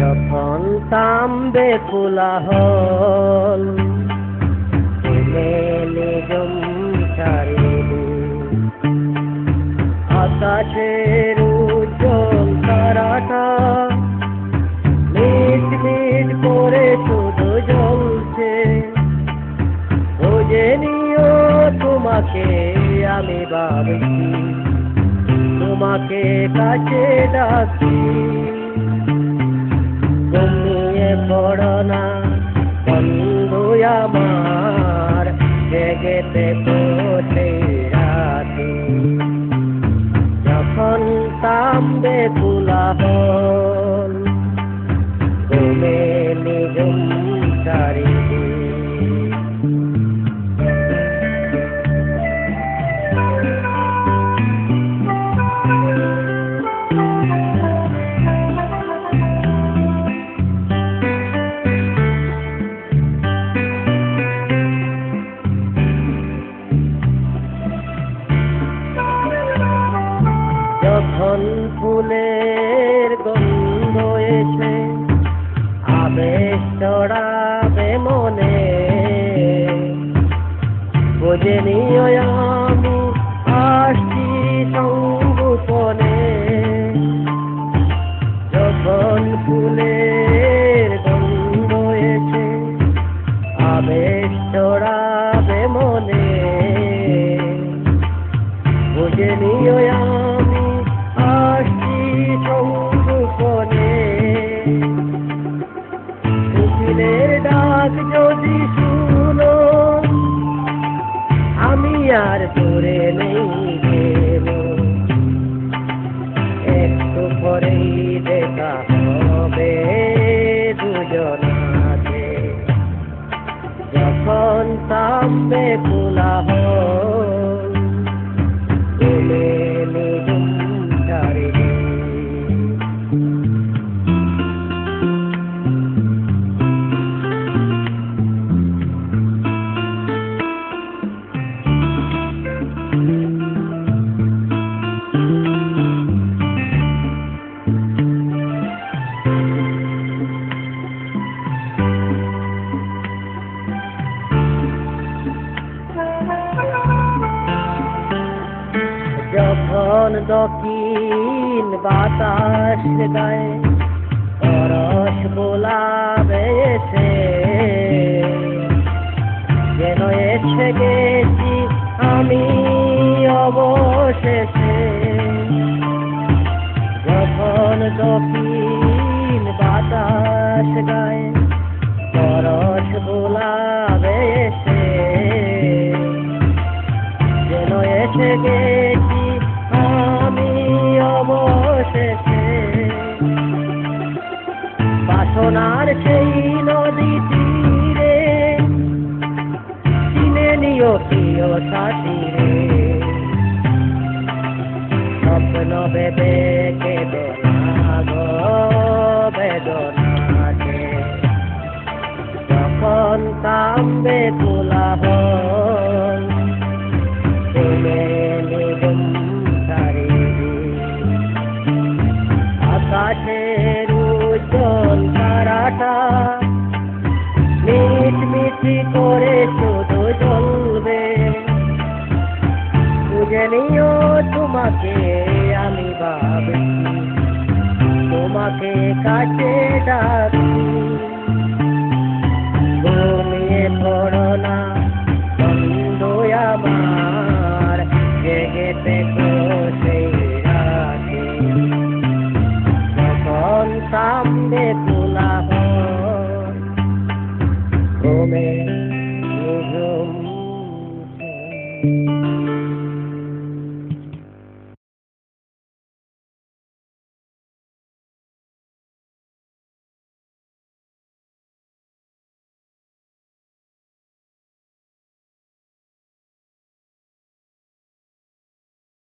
যখন তাম্বে কোলাহল তুমি নিগম চারিদি আকাশের উজ্জ্বল তারাটা মিট মিট করে শুধু জ্বলছে। খুঁজে নিও তোমাকে আমি ভাবছি, তোমাকে কাছে ডাকি ফুলের গন্ধ এসে আবেশ চড়াবে মনে। বোঝে ডাক যদি শুনো, আমি আর করে নেই একটু পরেই দেখা হবে দুজনাতে যখন তাম্বে তোলা হয় যখন দক্ষিণ বাতাস গায়ে, পরশ বোলাবে এসে যেন এসে গেছি আমি অবশেষে। যখন দক্ষিণ বাতাস গায়ে, পরশ বোলাবে স্বপ্ন ভেবে কেঁদে না গো বেদনাতে যখন কামবে তোলা হয় তুমি মিটি করে কাছে ডাকি ঘুমিয়ে পড়ো না আমার, জেগে পেকো সেই রাতে সামনে তোলা ঘুমে Thank you.